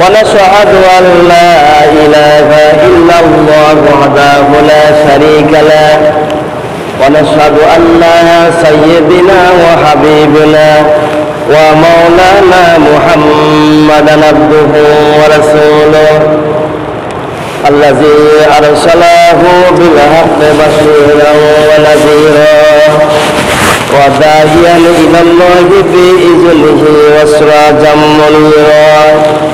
ونشهد أن لا إله إلا الله وحده لا شريك له. ونشهد أن سيدنا وحبيبنا ومولانا محمدا عبده ورسوله الذي أرسله بالحق بشيرا ونذيرا وداعيا إلى الله بإذنه وسراجا منيرا.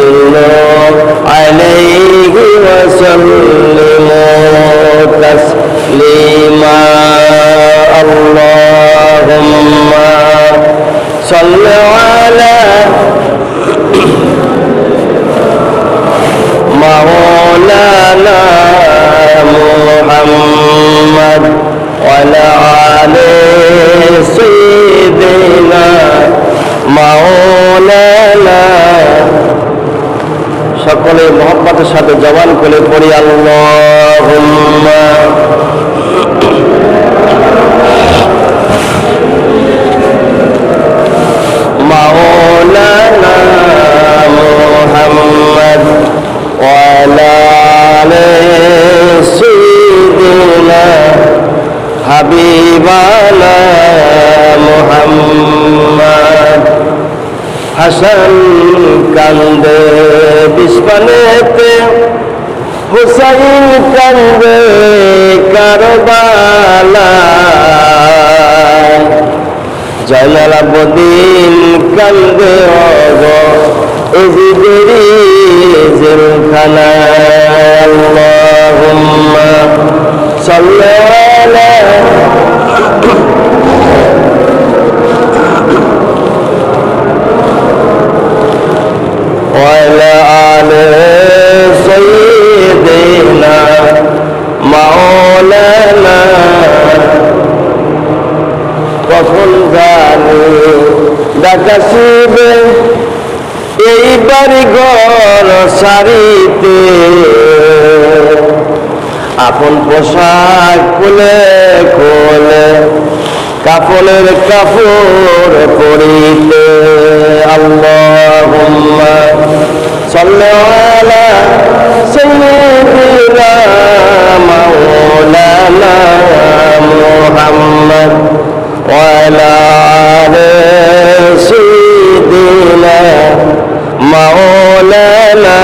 হাবিবানা মোহাম্মদ। হাসান কান্দে বিস্পানেতে হুসাইন কান্দে কারবালা জয়নাল আবদিন কান্দে অগ এজিদেরি জেলখানা আল্লাহুম্মা সাল্লি আলা وعلى آل سيدنا مولانا কখন জানি ডাকাশিবে এই বাড়ি ঘর সারিতে। আপন পোশাক খুলে খোলে কাপড়ের কাপড় পরিতে। আল্লাহুম্মা সাল্লি আলা সাইয়্যিদিনা মাওলানা মুহাম্মদ। وعلى آل سيدنا مولانا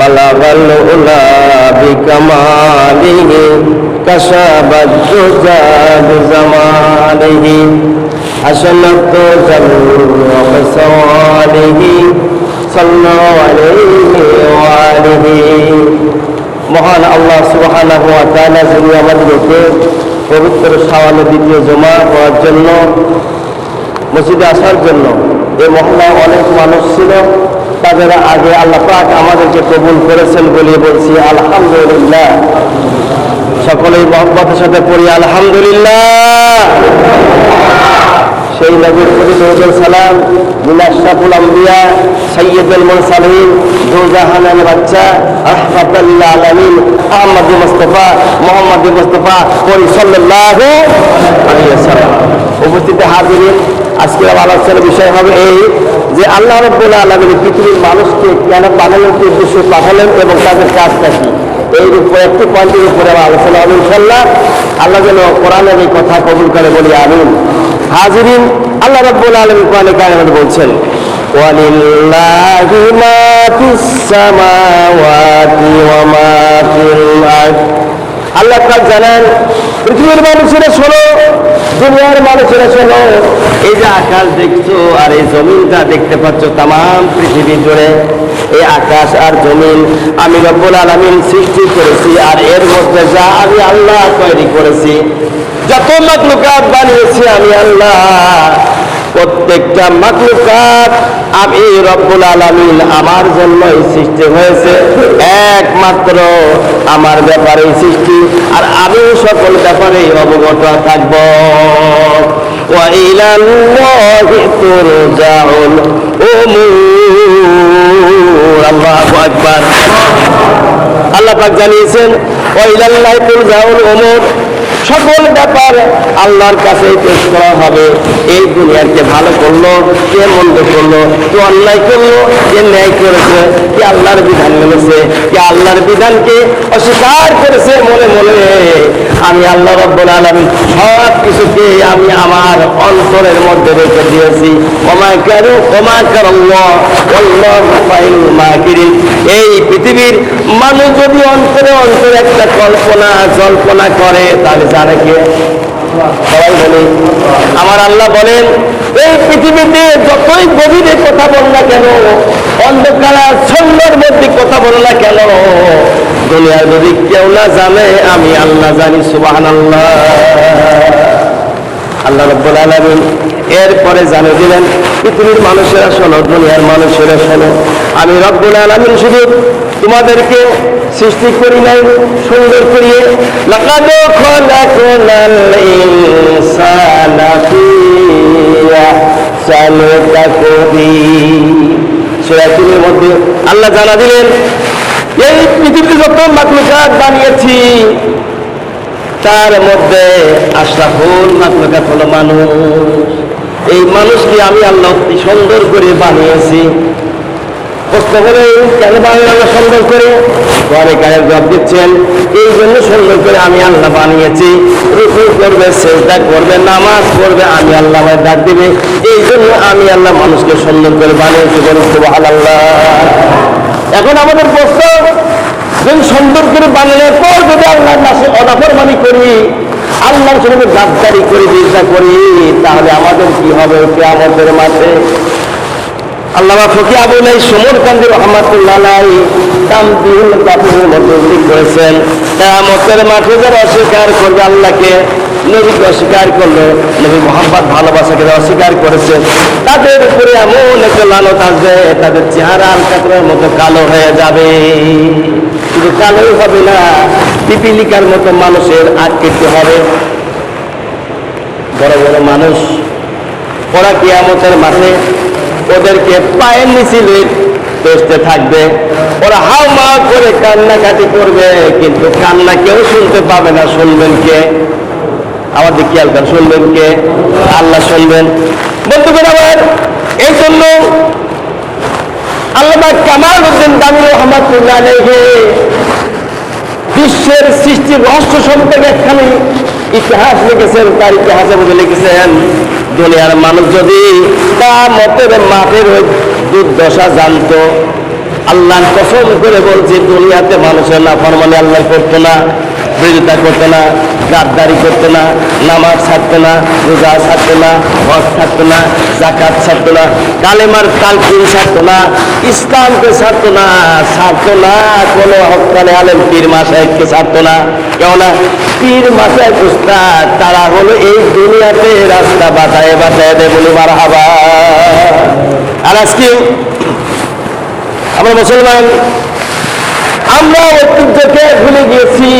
بلغ العلا بكماله كشف الدجى بزمانه حسنت زلق سواله صلوا عليه وآله মহান আল্লাহ সুবহানাহু ওয়া তাআলা যিনি আমাদেরকে পবিত্র সাওয়ালে দ্বিতীয় জমা করার জন্য, মসজিদে আসার জন্য এ মহল্লায় অনেক মানুষ ছিল। তাদের আগে আল্লাহ পাক আমাদেরকে কবুল করেছেন বলে বলছি, আলহামদুলিল্লাহ। সকলেই মহব্বতের সাথে পড়ি, আলহামদুলিল্লাহ। সেই নবীর প্রতি দরুদ সালাম, মিনাশরাফুল আম্বিয়া সৈয়দুল মুরসালিন দুজাহানের বাচ্চা রহমাতুল্লাহ আলামিন, আহমদ মুস্তাফা, মোহাম্মদ মুস্তাফা আলাইহি ওয়াসাল্লাম। উপস্থিত হাজিরিন, আজকের আলোচনার বিষয় হবে এই যে আল্লাহ রব্বুল আলমীর পৃথিবীর মানুষকে কেন পাঠানোর উদ্দেশ্যে পাঠালেন এবং তাদের কাজটা কি? এই উপরে একটি পয়েন্টের উপরে আমার আলোচনা হবে ইনশাল্লাহ আল্লাহ যেন কোরআনের এই কথা কবুল করে বলি, আমিন। হাজিরিন, আল্লাহ রাব্বুল আলামিন কোরআনে কারিমে বলছেন, ওয়ালিল্লাহি মা ফিস সামাওয়াতি ওয়া মা ফিল আরদ। আল্লাহ পাক জানেন, পৃথিবীর মানুষেরা শোনো, দুনিয়ার মানুষেরা শোনো, এই যে আকাশ দেখছ আর এই জমিনটা দেখতে পাচ্ছ তাম পৃথিবী জুড়ে, এই আকাশ আর জমিন আমি রব্বুল আলামিন সৃষ্টি করেছি আর এর মধ্যে যা আমি আল্লাহ তৈরি করেছি যত মাকলুকাত বানিয়েছি আমি আল্লাহ, প্রত্যেকটা মাকলুকাত আমি রব্বুল আলমিন আমার জন্যই সৃষ্টি হয়েছে। একমাত্র আমার ব্যাপারেই সৃষ্টি, আর আমিও সকল ব্যাপারেই অবগত থাকব। আল্লাহ পাক জানিয়েছেন ওইলাল্লাহ তুল জাউল ওমর সকল ব্যাপার আল্লাহর কাছে পেশ করা হবে। এই দুনিয়াকে ভালো করল, কে মন্দ করল, কে অন্যায় করল, কে ন্যায় করেছে, কে আল্লাহর বিধান মেনেছে, কে আল্লাহর বিধানকে অস্বীকার করেছে মনে মনে। আমি আল্লাহ রব্বুল আলমী সব কিছুকে আমি আমার অন্তরের মধ্যে রেখে দিয়েছি। কমা কারু কমা মাকিরিন। এই পৃথিবীর মানুষ যদি অন্তরে অন্তরে একটা কল্পনা, জল্পনা করে, তাহলে জানে কে? আমার আল্লাহ বলেন, এই পৃথিবীতে যতই গভীরে কথা বল না কেন, অন্ধকার ছন্দের মধ্যে কথা বল না কেন, দুনিয়ার যদি কেউ না জানে, আমি আল্লাহ জানি সুবাহান আল্লাহ আল্লাহ রব্বুল এরপরে জানে দিলেন, পৃথিবীর মানুষেরা শোনো, দুনিয়ার মানুষেরা শোনো। আমি রব্বুল আলমিন শুধু তোমাদেরকে সৃষ্টি করি নাই, সুন্দর করিয়ে। তাকবীর মধ্যে আল্লাহ জানা দিলেন, এই পৃথিবীতে যত মাকলুকাত বানিয়েছি, তার মধ্যে আশরাফুল মাকলুকাত হলো মানুষ। এই মানুষকে আমি আল্লাহ সুন্দর করে বানিয়েছি। প্রশ্ন করে কেন বানানো সুন্দর করে, পরে কায়ের জবাব দিচ্ছেন, এই জন্য সুন্দর করে আমি আল্লাহ বানিয়েছি। রুকু করবে চেষ্টা করবে, নামাজ পড়বে, আমি আল্লাহ ডাক দিবে। এই জন্য আমি আল্লাহ মানুষকে সুন্দর করে বানিয়েছি বলুন, সুবহানাল্লাহ। এখন আমাদের প্রশ্ন, যদি সুন্দর করে বানানোর পর যদি আল্লাহর নাসে অনাফরমানি করি, আল্লাহর সঙ্গে গাদ্দারি করে চিন্তা করি, তাহলে আমাদের কি হবে? কেয়ামতের মাঠে আল্লামা ফকি আবুল এই সমর কান্দি রহমাতুল্লাহ তামদিহুল কাফিরের মধ্যে উল্লেখ করেছেন। কেয়ামতের মাঠে অস্বীকার করবে, আল্লাহকে নবীকে অস্বীকার করল নবী মোহাম্মদ ভালোবাসাকে অস্বীকার করেছে। তাদের উপরে এমন একটা লালত আসবে, তাদের চেহারা আলকাতরের মতো কালো হয়ে যাবে। শুধু কালোই হবে না, পিপিলিকার মতো মানুষের আকৃতি হবে। বড় বড় মানুষ ওরা কিয়ামতের মাঠে ওদেরকে পায়ের নিচিলে বেসতে থাকবে। ওরা হাও মা করে কান্নাকাটি করবে, কিন্তু কান্না কেউ শুনতে পাবে না। শুনবেন কে? আমাদের খেয়াল কর শুনবেন কে? আল্লাহ শুনবেন। বন্ধুগণ আমার এই জন্য আল্লাহ কামাল উদ্দিন দামিল রহমতুল্লাহ আলাইহি বিশ্বের সৃষ্টির রহস্য সম্পর্কে একখানি ইতিহাস লিখেছেন, তার ইতিহাসের মধ্যে লিখেছেন দুনিয়ার মানুষ যদি তা মতের মাঠের ওই দুর্দশা জানতো, আল্লাহ কসম করে বলছি, দুনিয়াতে মানুষের না ফরমানি আল্লাহ করতো না। বিরোধিতা করতো না, গাদ্দারি করতো না, নামাজ ছাড়তো না, রোজা ছাড়তো না, হজ ছাড়তো না জাকাত ছাড়তো না, কালেমার তালকিন ছাড়তো না, ইসলামকে ছাড়তো না ছাড়তো না, কোনো হকালে আলেম পীর মাসাইকে ছাড়তো না। কেননা পীর মাসায় উস্তাদ, তারা হলো এই দুনিয়াতে রাস্তা বাতায় বাতায় দেয় মার হাবা আর আজকে আমরা মুসলমান আমরা ঐতিহ্যকে ভুলে গিয়েছি।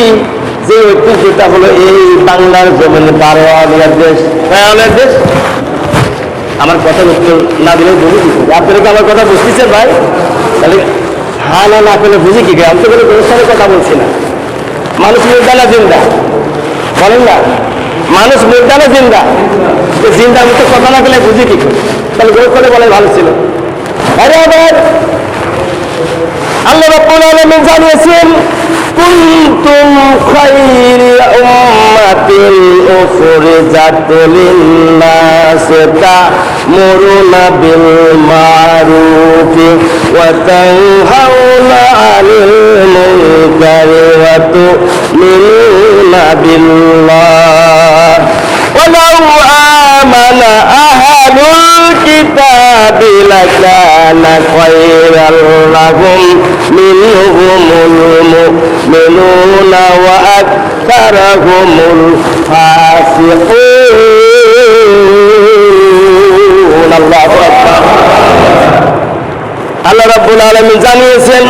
যে ঐতিহ্যটা হলো এই বাংলার জমিনে বারোয়ালিয়ার দেশ বারোয়ালিয়ার দেশ আমার কথা উত্তর না দিলে বুঝি কি আপনারা কি আমার কথা বুঝতেছেন ভাই? তাহলে হ্যাঁ না না করলে বুঝি কি? আমি তো কোনো অনুষ্ঠানে কথা বলছি না। মানুষ মুর্দানা জিন্দা। বলেন না, মানুষ মুর্দানা জিন্দা। জিন্দা আমি তো কথা না করলে বুঝি কি তাহলে গোল করে বলে ভালো ছিল। আরে আবার! আল্লাহ রাব্বুল আলামিন জানিয়েছেন, কুনতুম খায়রা উম্মাতিন উখরিজাত লিন-নাস তা'মুরুনা বিল মা'রুফ ওয়া তানহাউনা 'আনিল মুনকার ওয়া তু'মিনুনা বিল্লাহ। ওয়ালাউ আমানা আহালুল কিতাব لكان خيرا لهم منهم المؤمنون وأكثرهم الفاسقون الله أكبر আল্লাহ রাব্বুল আলামিন জানিয়েছেন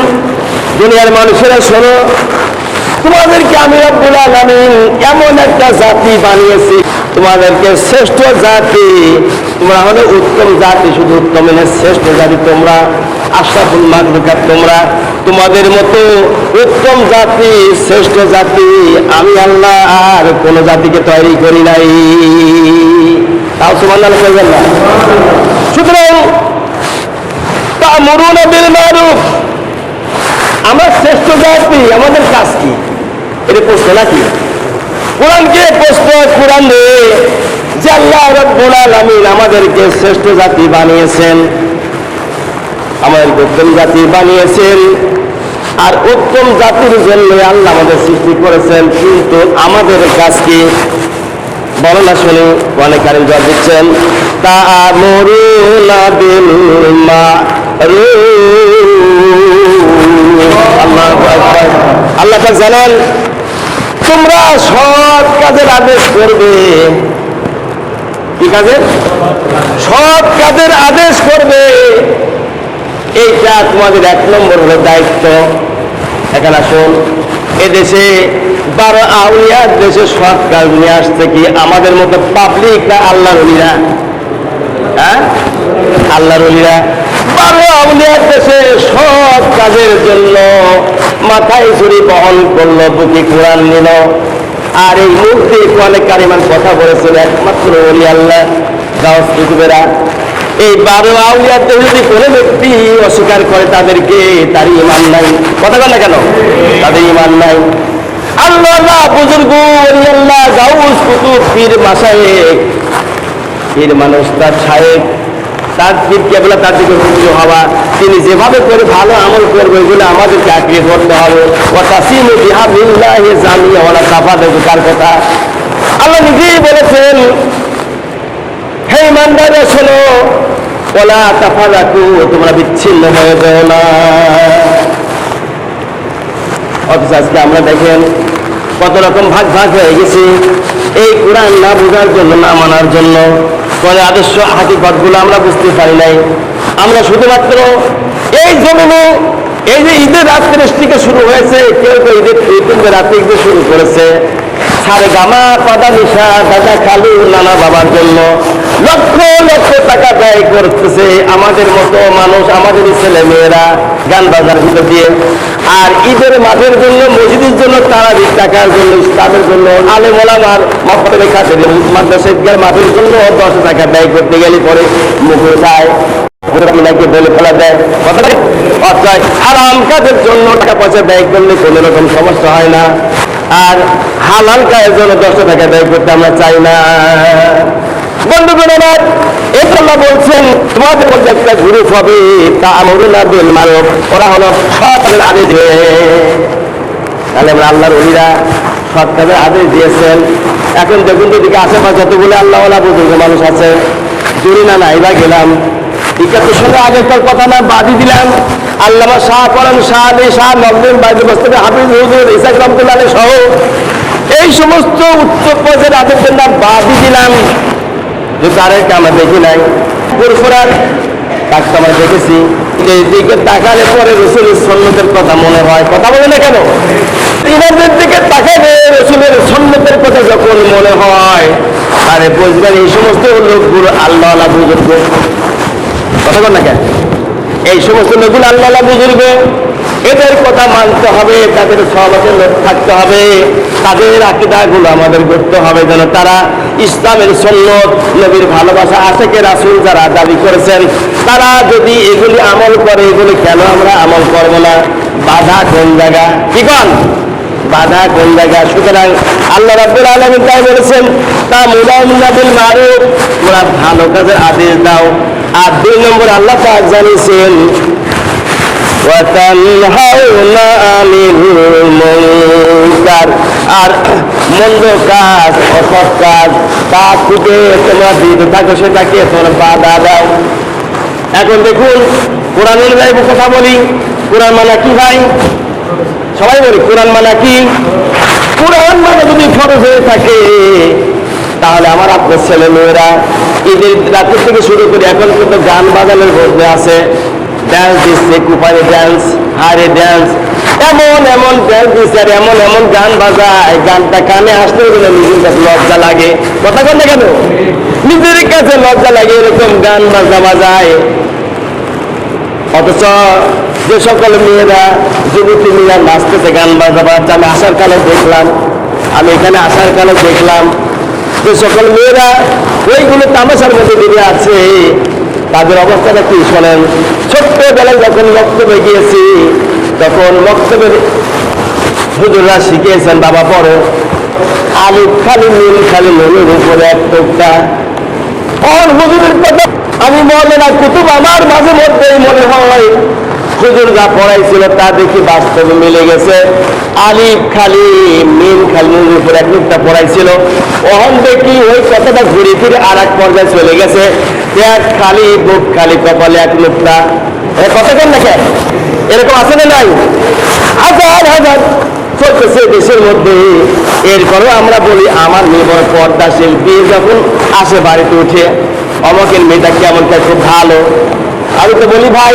দুনিয়ার মানুষেরা শোনো তোমাদেরকে আমি রব্বুল আলামিন এমন একটা জাতি বানিয়েছি তোমাদেরকে শ্রেষ্ঠ জাতি, তোমরা হলে উত্তম জাতি, শুধু উত্তম শ্রেষ্ঠ জাতি তোমরা, আশরাফুল মাকলুকাত তোমরা। তোমাদের মতো উত্তম জাতি, শ্রেষ্ঠ জাতি আমি আল্লাহ, আর কোন জাতিকে তৈরি করি নাই। তাও কইবেন না? সুতরাং তা'মুরুনা বিল মারুফ। আমরা শ্রেষ্ঠ জাতি, আমাদের কাজ কি? এটা প্রশ্ন নাকি? কোরআনকে প্রশ্ন কোরআন যে আল্লাহ রব্বুল আলামিন আমাদেরকে শ্রেষ্ঠ জাতি বানিয়েছেন আমাদেরকে উত্তম জাতি বানিয়েছেন, আর উত্তম জাতির জন্য আল্লাহ আমাদের সৃষ্টি করেছেন, কিন্তু আমাদের কাজ কি বর্ণনা শুনি অনেক কারণ জবাব দিচ্ছেন তা মরুনা বিল আল্লাহ আল্লাহ পাক জানেন তোমরা সৎ কাজের আদেশ করবে। কি কাজের? সৎ কাজের আদেশ করবে। এইটা তোমাদের এক নম্বর হলো দায়িত্ব। এখানে আসুন, এদেশে বারো আউলিয়ার দেশে সৎ কাজ নিয়ে আসছে কি? আমাদের মতো পাবলিক না আল্লাহর হ্যাঁ? আল্লাহর অলিরা? বারো আউলিয়ার দেশে সৎ কাজের জন্য। মাথায় ছুরি বহন করল, বুকে কোরআন নিল। আর এই মুহূর্তে অনেক কারিমান কথা বলেছেন একমাত্র অলি আল্লাহ। গাছ কুতুবেরা এই বারো আউলিয়াতে যদি কোনো ব্যক্তি অস্বীকার করে, তাদেরকে তার ইমান নাই। কথা বলে কেন? তাদের ইমান নাই। আল্লাহ আল্লাহ বুজুর্গ অলি আল্লাহ, গাউস কুতুব, পীর মাসায়েক পীর মানুষ তার সাহেব তার পীর কেবলা তার দিকে রুজু হওয়া? তিনি যেভাবে করে ভালো আমল করবে, এগুলো আমাদেরকে আঁকড়ে ধরতে হবে। ও তাসিমু বিহাবিল্লাহি জামিয়া ওয়ালা তাফাদাকু কার কথা? আল্লাহ নিজেই বলেছেন, হে ইমানদাররা, শোনো ওলা তাফাদাকু, তোমরা বিচ্ছিন্ন হয়ে যাও না। অথচ আজকে আমরা দেখেন, কত রকম ভাগ ভাগ হয়ে গেছি। এই কোরআন না বোঝার জন্য, না মানার জন্য। কোরআনের আদর্শ হাকিকতগুলো আমরা বুঝতে পারি নাই। আমরা শুধুমাত্র এই জমিনে, এই যে ঈদের রাত্রে শুরু হয়েছে, কেউ কেউ ঈদের ঈদের রাত থেকে শুরু করেছে। সারে গামা পাদা নিশা দাদা খালু নানা বাবার জন্য। লক্ষ লক্ষ টাকা ব্যয় করতেছে আমাদের মতো মানুষ, আমাদের ছেলে মেয়েরা গান বাজার ভিতর দিয়ে। আর ঈদের মাঠের জন্য, মসজিদের জন্য তারা টাকার জন্য, ইসলামের জন্য আলে মোলামার মফতের কাছে মাদ্রাসা ঈদগার মাঠের জন্য দশ টাকা ব্যয় করতে গেলে পরে মুখে যায় বলে ফেলা দেয় কাজের জন্য টাকা পয়সা ব্যয় করলে কোনো রকম সমস্যা হয় না। আর হালাল কাজের জন্য দশ টাকা ব্যয় করতে আমরা চাই না। বন্ধুগণ আমার আল্লাহ বলছেন, তোমাদের মধ্যে একটা গ্রুপ হবে, তা আমরুনা বিল মারুফ, ওরা হলো সৎ আদেশ দিয়ে। তাহলে আমরা আল্লাহর অলিরা সৎ কাজের আদেশ দিয়েছেন। এখন দেখুন তো দিকে আশেপাশে যতগুলো আল্লাহওয়ালা বুজুর্গ মানুষ আছে। জুড়ি না নাই বা গেলাম একাত্তর সালে আগেরকার কথা না বাদি দিলাম। আল্লামা শাহ করেন শাহ আলী শাহ নবদিন বাইদুল মোস্তফা হাফিজ হুজুর ইসাক সহ এই সমস্ত উচ্চ পর্যায়ের আদেশের নাম বাদি দিলাম। যে তাদেরকে আমরা দেখি নাই। পুরফুরার তাকে আমরা দেখেছি। দিকে তাকালে পরে রসুলের সন্ন্যতের কথা মনে হয়। কথা বলে না কেন? ইমামদের দিকে তাকালে রসুলের সন্ন্যতের কথা যখন মনে হয় আরে বুঝবেন এই সমস্ত লোকগুলো আল্লাহ আল্লাহ বুজুর্গ। কথা বল না কেন? এই সমস্ত লোকগুলো আল্লাহ বুজুর্গ, এদের কথা মানতে হবে, তাদের সহমতের লোক থাকতে হবে, তাদের আকিদাগুলো আমাদের করতে হবে যেন তারা ইসলামের সন্ন্যত নবীর ভালোবাসা আশেকে রাসুল যারা দাবি করেছেন, তারা যদি এগুলি আমল করে, এগুলি কেন আমরা আমল করব না? বাধা কোন জায়গা? কি কন বাধা কোন জায়গা? সুতরাং আল্লাহ রাব্বুল আলামিন তাই বলেছেন, তা মুলামিনা বিল মারুফ, তোমরা ভালো কাজের আদেশ দাও আর দুই নম্বর আল্লাহ পাক জানিয়েছেন আর মন্দ কাজ, অসৎ কাজ, তা থেকে তোমরা বিরত থাকো, সেটাকে তোমরা বাধা দাও। এখন দেখুন, কোরআনের ভাই কথা বলি। কোরআন মানে কি ভাই? সবাই বলি, কোরআন মানে কি? কোরআন মানে যদি ফরজ হয়ে থাকে তাহলে আমার আপনার ছেলে মেয়েরা ঈদের রাত্রি থেকে শুরু করে এখন কিন্তু গান বাজানোর মধ্যে আছে। ড্যান্স দিচ্ছে, কুপারে ড্যান্স হারে ড্যান্স এমন এমন ড্যান্স দিচ্ছে আর এমন এমন গান বাজায়। গানটা কানে আসতে গেলে নিজের কাছে লজ্জা লাগে। কথা কেন কেন? নিজের কাছে লজ্জা লাগে, এরকম গান বাজা বাজায়। অথচ যে সকল মেয়েরা, যুবতী মেয়েরা নাচতেছে, গান বাজা বাজছে আমি আসার কালে দেখলাম। আমি এখানে আসার কালে দেখলাম যে সকল মেয়েরা ওইগুলো তামাশার মধ্যে ডুবে আছে। তাদের অবস্থাটা কি শোনেন? ছোট্টবেলায় যখন বক্তব্যে গিয়েছি, তখন বক্তব্যের হুজুররা শিখিয়েছেন, বাবা, পড়ো। আলিফ খালি নীল খালি, নুনের উপরে এক টোকটা আর আমি মনে না, কুতুব আমার মাঝে মধ্যেই মনে হয়। হুজুর যা পড়াইছিল তা দেখি বাস্তবে মিলে গেছে। আলিফ খালি মিম খালি উপরে এক টোকটা পড়াইছিল। ওহন দেখি ওই কথাটা ঘুরে ফিরে আর এক পর্যায়ে চলে গেছে। এক খালি বুক, খালি কপালে এক মুক্তা। কথা কেন দেখেন এরকম আছে না নাই? হাজার হাজার, চলতেছে দেশের মধ্যে। এরপরেও আমরা বলি, আমার নির্ভর পর্দাশীল বিয়ে যখন আসে বাড়িতে উঠে, অমকের মেয়েটা কেমন খুব ভালো। আমি তো বলি, ভাই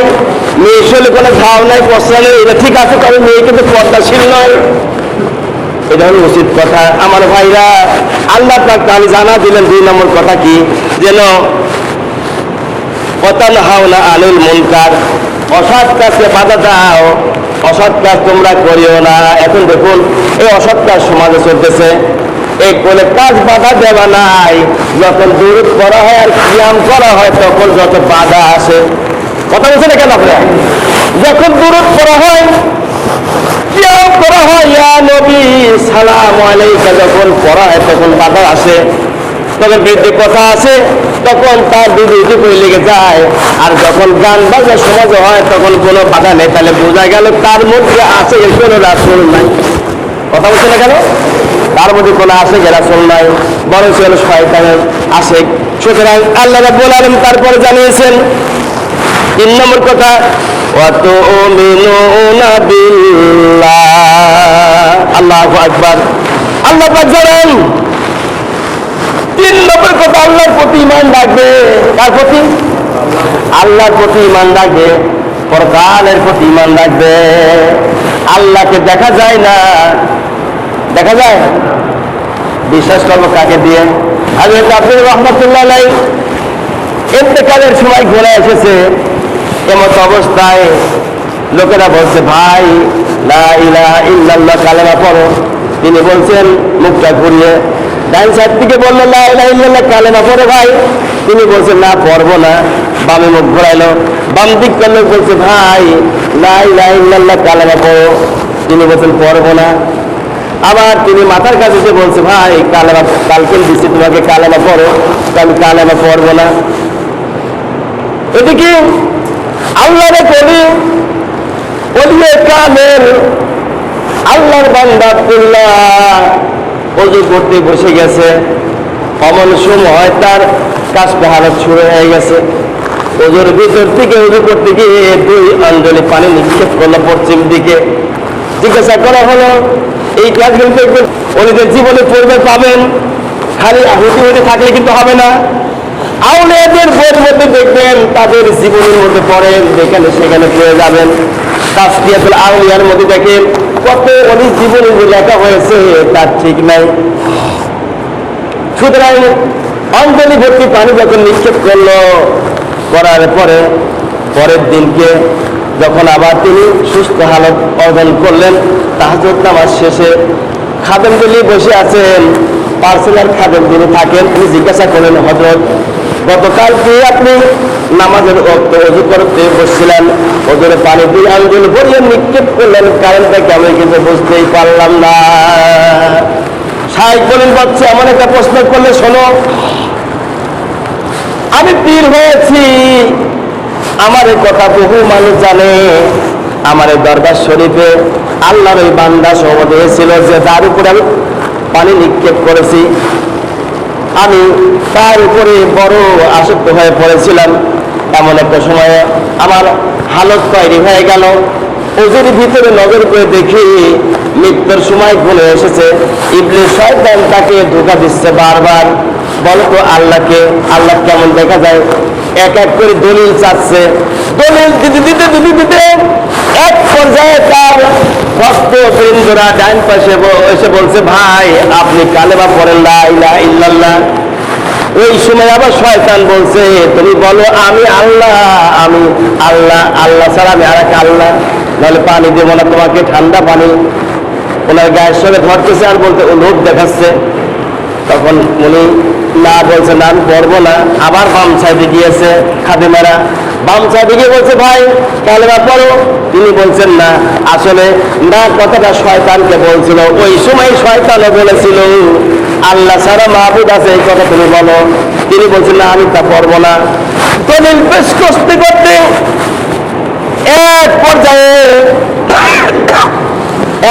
মেয়ে শৈলে কোনো ঘাও নাই পশা নেই এটা ঠিক আছে, তবে মেয়ে কিন্তু পর্দাশীল নয়। এটা হলো উচিত কথা। আমার ভাইরা, আল্লাহ পাক আমি জানা দিলেন দুই নম্বর কথা কি? যেন পতান হাওলা আলুল মুনকার, অসৎ কাজকে বাধা দাও, অসৎ কাজ তোমরা করিও না। এখন দেখুন, এই অসৎ কাজ সমাজে চলতেছে। এই কোনে কাজ বাধা দেওয়া নাই। যখন দূর করা হয় আর ক্রিয়াম করা হয়, তখন যত বাধা আসে কথা বলছে না কেন আপনারা? যখন দূরত করা হয় করা হয় নবী, সালাম আলাইকা। যখন পড়া হয়, তখন বাধা আসে, তখন বৃদ্ধি কথা আছে তখন তার বিবৃতি করে লেগে যায়। আর যখন গান বাজা সমাজে হয়, তখন কোনো বাধা নেই। তাহলে বোঝা গেল তার মধ্যে আছে কোনো রাসুল নাই। কথা বলছে না কেন? তার মধ্যে কোনো আসে রাসুল নাই। বরং সে হলো শয়তানের আসে সুতরাং আল্লাহ রাব্বুল তারপরে জানিয়েছেন তিন নম্বর কথা অত আল্লাহ আকবার। আল্লাহ জানেন, তিন নম্বর কথা আল্লাহর প্রতি ইমান রাখবে। কার প্রতি? আল্লাহর প্রতি ইমান রাখবে, পরকালের প্রতি ইমান রাখবে। আল্লাহকে দেখা যায় না। দেখা যায়? বিশ্বাস করব কাকে দিয়ে? আমি আপনি রহমতুল্লাহ ইন্তেকালের সময় ঘুরে এসেছে। এমত অবস্থায় লোকেরা বলছে, ভাই ইল্লাল্লাহ কালেমা পড়ো। তিনি বলছেন, মুখটা ঘুরিয়ে ডাইন সাইড থেকে বলল ইল্লাল্লাহ কালেমা পড়ো ভাই। তিনি বলছেন, না, পড়ব না। বামে মুখ ঘোরাইলো। বাম দিক করল বলছে, ভাই ইল্লাল্লাহ কালেমা পড়ো। তিনি বলছেন, পড়ব না। আবার তিনি মাথার কাছে এসে বলছে, ভাই, কালেমা কালকে দিচ্ছি তোমাকে কালেমা পড়ো। আমি কালেমা পড়ব না। এদিকে আল্লাহরে কবি বলিয়ে কামের আল্লাহর বান্দা আব্দুল্লাহ অজু করতে বসে গেছে। অমন সময় তার কাজটা হালত শুরু হয়ে গেছে। ওজোর ভিতর থেকে উজু করতে গিয়ে দুই অঞ্জলি পানি নিক্ষেপ করল পশ্চিম দিকে। জিজ্ঞাসা করা হলো, এই কাজগুলো দেখবেন ওনাদের জীবনে পূর্বে পাবেন। খালি হুটি হুটি থাকলে কিন্তু হবে না। আউলিয়াদের বইয়ের মধ্যে দেখবেন তাদের জীবনের মধ্যে পড়েন, যেখানে সেখানে পেয়ে যাবেন। তাস্তিয়াতুল আউলিয়ার মধ্যে দেখেন কত অনেক জীবনে যে লেখা হয়েছে, তার ঠিক নাই। সুতরাং অঞ্জলি ভর্তি পানি যখন নিক্ষেপ করল, করার পরে, পরের দিনকে যখন আবার তিনি সুস্থ হালত অর্জন করলেন তাহাজ নামাজ শেষে গলি বসে আছেন। পার্সোনাল খাদেম যিনি থাকেন তিনি জিজ্ঞাসা করলেন হজরত গতকালকে আপনি নামাজের অর্থ অজু করতে বসছিলেন ওদের পানি দিয়ে আঙ্গুল ভরিয়ে নিক্ষেপ করলেন, কারণটা কেমন কিন্তু বুঝতেই পারলাম না? সাহেব বলেন, বাচ্চা, এমন একটা প্রশ্ন করলে শোনো, আমি পীর হয়েছি, আমার এই কথা বহু মানুষ জানে, আমার এই দরবার শরীফে আল্লাহর ওই বান্দা সহমত হয়েছিল যে তার উপরে আমি পানি নিক্ষেপ করেছি। আমি তার উপরে বড় আসক্ত হয়ে পড়েছিলাম এমন একটা সময়ে। আমার হালত তৈরি হয়ে গেল। ওজুর ভিতরে নজর করে দেখি মৃত্যুর সময় ঘুরে এসেছে। ইবলিশ শয়তান তাকে ধোকা দিচ্ছে বারবার। বলতো, আল্লাহকে, আল্লাহ কেমন দেখা যায়? এক এক করে দলিল চাচ্ছে। দলিল দিতে দিতে দিতে দিতে এক পর্যায়ে তার ভক্ত বৃন্দরা ডাইন পাশে এসে বলছে, ভাই, আপনি কালেমা পড়েন লা ইলাহা ইল্লাল্লাহ। ওই সময় আবার শয়তান বলছে, তুমি বলো, আমি আল্লাহ আমি আল্লাহ আল্লাহ ছাড়া আমি আর এক আল্লাহ। নাহলে পানি দেবো না, তোমাকে ঠান্ডা পানি। ওনার গায়ের সঙ্গে ধরতেছে আর বলতে, ও লোক দেখাচ্ছে। তখন উনি না বলছে, না, আমি পড়ব না। আবার বাম সাইডে গিয়েছে খাদেমারা। বাম সাইডে বলছে, ভাই, কালেমা পড়ো। তিনি বলছেন, না, আসলে না, কথাটা শয়তানকে বলছিল। ওই সময় শয়তানও বলেছিল, আল্লাহ ছাড়া মাহবুদ আছে, এই কথা তুমি বলো। তিনি বলছেন, না, আমি তা পড়ব না। দলিল পেশ করতে করতে এক পর্যায়ে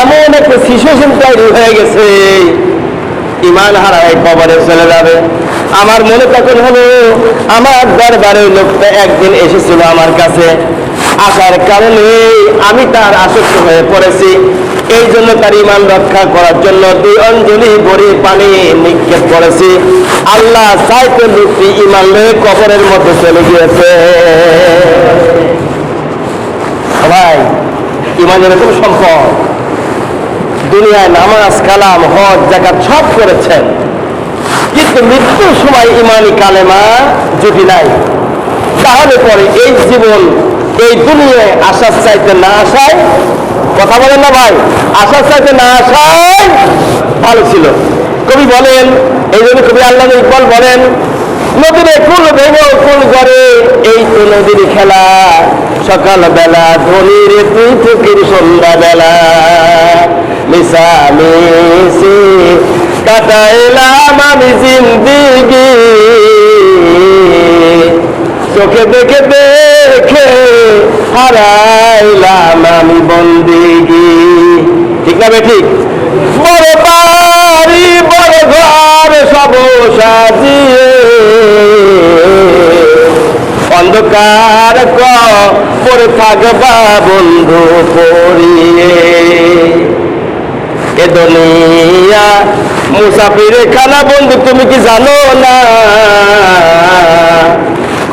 এমন একটা সিচুয়েশন তৈরি হয়ে গেছে। ইমান হারায় কবরে চলে যাবে। আমার মনে তখন হলো, আমার দরবারে ওই লোকটা একদিন এসেছিল আমার কাছে। আসার কারণে আমি তার আসক্ত হয়ে পড়েছি। এই জন্য তার ইমান রক্ষা করার জন্য দুই অঞ্জলি ভরে পানি নিক্ষেপ করেছি। আল্লাহ চাইতে লোকটি ইমান লয়ে কবরের মধ্যে চলে গিয়েছে। ভাই, ইমান এরকম সম্পদ। দুনিয়ায় নামাজ, কালাম, হজ জাকাত সব করেছেন। কিন্তু মৃত্যুর সময় ইমানি কালেমা যদি নাই, তাহলে পরে এই জীবন, এই দুনিয়ায় আসার চাইতে না আসায়, কথা বলেন না ভাই, আসার চাইতে না আসায় ভালো ছিল। কবি বলেন, এই জন্য কবি আল্লাহ ইকবাল বলেন নদীরে কুল ভেঙো কুল করে এই তো নদীর খেলা। সকাল বেলা ধনির তুই ফকির সন্ধ্যা বেলা কাটাইলাম আমি জিন্দিগি। চোখে দেখে দেখে হারাইলাম আমি বন্দিগি। ঠিক না ঠিক? বড় বাড়ি, বড় ঘর, সব সাজিয়ে। অন্ধকার করে থাকবা বন্ধু পড়িয়ে এ দুনিয়া মুসাফির খানা বন্ধু, তুমি কি জানো না?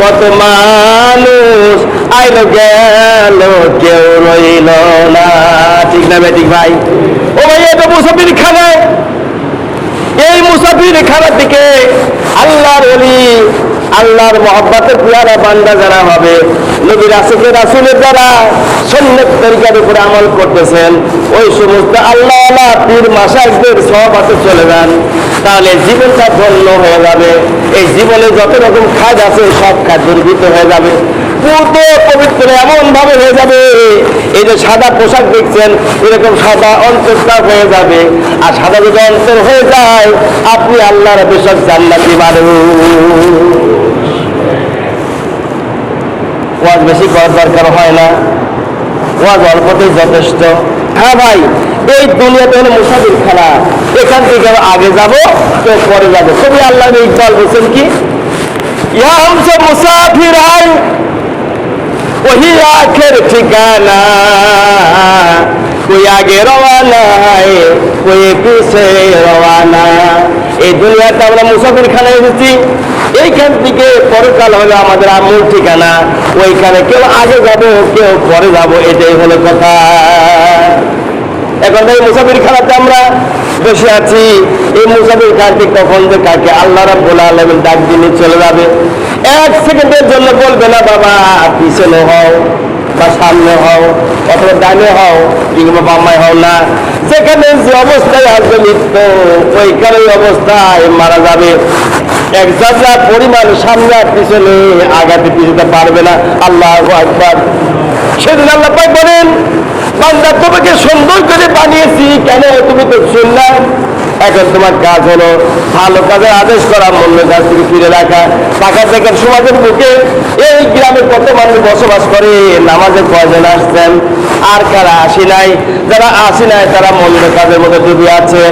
কত মানুষ আইল গেল, কেউ রইল না। ঠিক না বেঠিক ভাই? ও ভাই এটা মুসাফির খানায় এই মুসাফির খানার দিকে আল্লাহর অলি আল্লাহর মহব্বতের পিয়ারা বান্দা যারা হবে, নবীর আসিফের রাসুলের যারা সন্ন্যত তরিকার উপরে আমল করতেছেন, ওই সমস্ত আল্লাহ আল্লাহ পীর মাসাকদের সহবাসে চলে যান। তাহলে জীবনটা ধন্য হয়ে যাবে। এই জীবনে যত রকম কাজ আছে, সব কাজ দুর্বৃত হয়ে যাবে। পূর্ণ পবিত্র এমন ভাবে হয়ে যাবে। এই যে সাদা পোশাক দেখছেন, এরকম সাদা অন্তরটা হয়ে যাবে। আর সাদা যদি অন্তর হয়ে যায়, আপনি আল্লাহর বিশ্বাস জান্নাতি মানুষ। ওয়াজ বেশি করার দরকার হয় না। ওয়াজ অল্পতেই যথেষ্ট। হ্যাঁ ভাই, এই দুনিয়াতে হলো মুসাফির খেলা। এখান থেকে আগে যাব, তো পরে যাব। কবি আল্লাহ ইকবাল বলছেন কি, ইয়া হামসে মুসাফির আয় ওহি আখের ঠিকানা কই আগে রওয়ানায় কই পিছে রওয়ানা। এই দুনিয়াতে আমরা মুসাফির খানে এসেছি। এইখান থেকে পরকাল হলো আমাদের আমূল ঠিকানা। ওইখানে কেউ আগে যাব, কেউ পরে যাব, এটাই হলো কথা। এখন এই মুসাফির খানাতে আমরা বসে আছি। এই মুসাফির খানটি কখন যে কাকে আল্লাহ রাবুল আলমের ডাক দিনে চলে যাবে। এক সেকেন্ডের জন্য বলবে না, বাবা, পিছনে হও বা সামনে হও, অথবা ডানে হও, কিংবা বামায় হও না। যেখানে যে অবস্থায় আসবে মৃত্যু ওইখানে অবস্থায় মারা যাবে। এক যাত্রা পরিমাণ সামনে আর পিছনে আগাতে পিছতে পারবে না। আল্লাহ একবার সেদিন আল্লাহ পাক বলেন, বান্দা, তোমাকে সুন্দর করে বানিয়েছি। কেন তুমি তো শুনলাম এখন তোমার কাজ হলো ভালো কাজের আদেশ করা, মূল্য কাজ থেকে ফিরে রাখা। টাকা থেকে সমাজের বুকে এই গ্রামে কত মানুষ বসবাস করে, নামাজে কয়জন আসছেন? আর কারা আসি নাই? যারা আসি নাই, তারা মন্দ কাজের মধ্যে ডুবে আছে।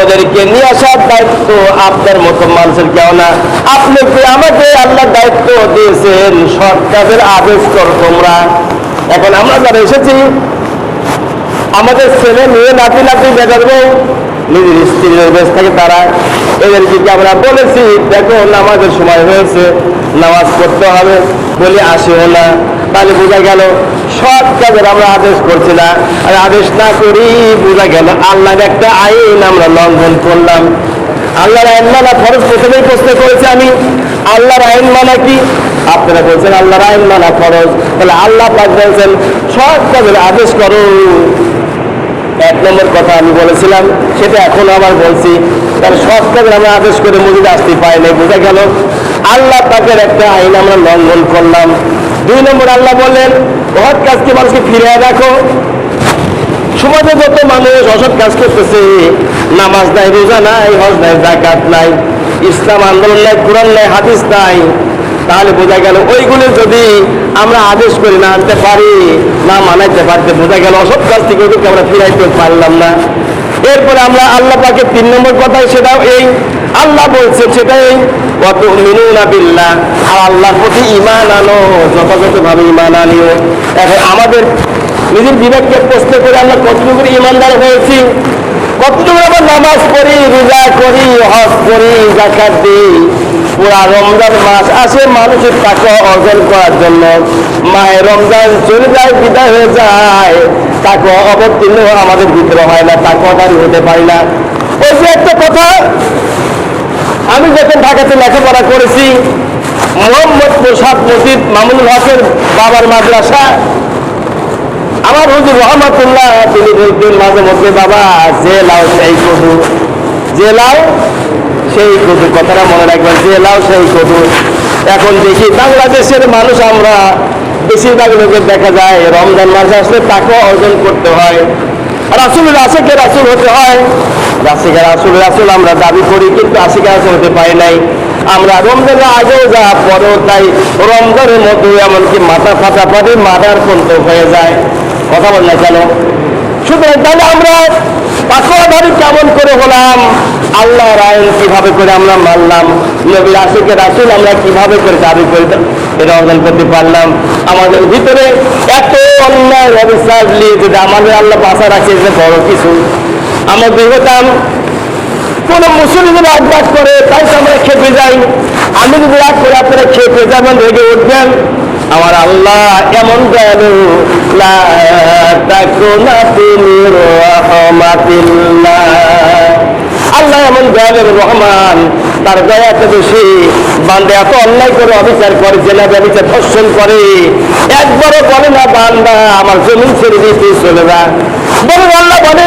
ওদেরকে নিয়ে আসার দায়িত্ব আপনার মতো মানুষের কেউ না। আপনি কি আমাকে আল্লাহ দায়িত্ব দিয়েছেন? সৎ কাজের আদেশ করো তোমরা। এখন আমরা যারা এসেছি, আমাদের ছেলে মেয়ে নাতি নাতি বউ নিজের স্ত্রীর বেশ থাকে তারা এদেরকে কি আমরা বলেছি, দেখো, নামাজের সময় হয়েছে, নামাজ পড়তে হবে। বলে আসেও না। তাহলে বোঝা গেল সব কাজের আমরা আদেশ করছি না। আর আদেশ না করি বোঝা গেল, আল্লাহর একটা আইন আমরা লঙ্ঘন করলাম। আল্লাহর আইন মানা ফরজ প্রথমেই প্রশ্ন করেছি আমি, আল্লাহর আইন মানা কি? আপনারা বলছেন, আল্লাহর আইন মানা ফরজ। তাহলে আল্লাহ পাক বলছেন সব কাজের আদেশ করো। এক নম্বর কথা আমি বলেছিলাম, সেটা এখন আবার বলছি। তার সব কাজে আমরা আদেশ করে মজুদ আসতে পাই নাই, বোঝা গেল। আল্লাহ পাকের একটা আইন আমরা লঙ্ঘন করলাম। দুই নম্বর, আল্লাহ বললেন, অসৎ কাজকে মানুষকে ফিরে রাখো সমাজে যত মানুষ অসৎ কাজ করতেছে, নামাজ নাই, রোজা নাই, হজ নাই জাকাত নাই, ইসলাম আন্দোলন নাই, কোরআন নাই, হাদিস নাই। তাহলে বোঝা গেল ওইগুলো যদি আমরা আদেশ করে না আনতে পারি, না মানাইতে পারতে বোঝা গেল অসৎ কাজ থেকে ওদেরকে আমরা ফিরাইতে পারলাম না। এরপরে আমরা আল্লাহ পাকে তিন নম্বর কথাই সেটাও এই, আল্লাহ বলছে সেটাই কত মিনুনা বিল্লাহ আর আল্লাহর প্রতি ইমান আনো, যথাযথভাবে ইমান আনিও। এখন আমাদের নিজের বিবেককে প্রশ্ন করে আমরা কতটুকু ইমানদার হয়েছি? কতটুকু আমরা নামাজ পড়ি, রোজা করি, হজ করি জাকাত দিই। পুরা রমজান মাস আসে মানুষের টাকা অর্জন করার জন্য। মায়ের রমজান চলে যায়, বিদায় হয়ে যায়। তাকে অবতীর্ণ আমাদের ভিতরে হয় না, তাকে অদারি হতে পারি না। ওই যে একটা কথা, আমি যখন ঢাকাতে লেখাপড়া করেছি মোহাম্মদ প্রসাদ মসজিদ মামুনুল হকের বাবার মাদ্রাসা আমার হুজুর রহমতুল্লাহ, তিনি বলতেন মাঝে মধ্যে, বাবা, যে লাও সেই কদু। যে লাও সেই কদু, কথাটা মনে রাখবেন, যে লাও সেই কদু। এখন দেখি বাংলাদেশের মানুষ আমরা, বেশিরভাগ লোকের দেখা যায়, রমজান মাসে আসলে তাকেও অর্জন করতে হয়। আর রাসুল আশেকে রাসুল হতে হয়। রাশিকে রাসুল রাসুল আমরা দাবি করি, কিন্তু আশিকে রাসুল হতে পারি নাই। আমরা রমজানের আগেও যা, পরেও তাই। রমজানের মধ্যে এমনকি মাথা ফাটা পারে মাথার পর্যন্ত হয়ে যায়। কথা বল না কেন সুতরাং তাহলে আমরা পাকোয়াধারী কেমন করে হলাম? আল্লাহর আইন কীভাবে করে আমরা মানলাম? নবীর আশিকে রাসুল আমরা কীভাবে করে দাবি করে এটা অর্জন করতে পারলাম। আমাদের ভিতরে এত অন্যায় অবিশ্বাস নিয়ে যদি আমাদের আল্লাহ বাসা রাখে যে বড় কিছু। আমরা দেখতাম কোন মুসলিম আঘাত করে তাই তো আমরা খেপে যাই। আমি যদি রাগ করে আপনারা খেপে যাবেন রেগে উঠবেন। আমার আল্লাহ এমন দয়ালু লা তাকুনা তুমি রহমাতিল্লাহ। আল্লাহ এমন দয়ালের রহমান, তার দয়া এত বেশি। বান্দে এত অন্যায় করে অবিচার করে, জেলা ব্যবচার ধর্ষণ করে। একবারও বলে না, বান্দা, আমার জমিন ছেড়ে দিয়ে চলে যা। বলে আল্লাহ বলে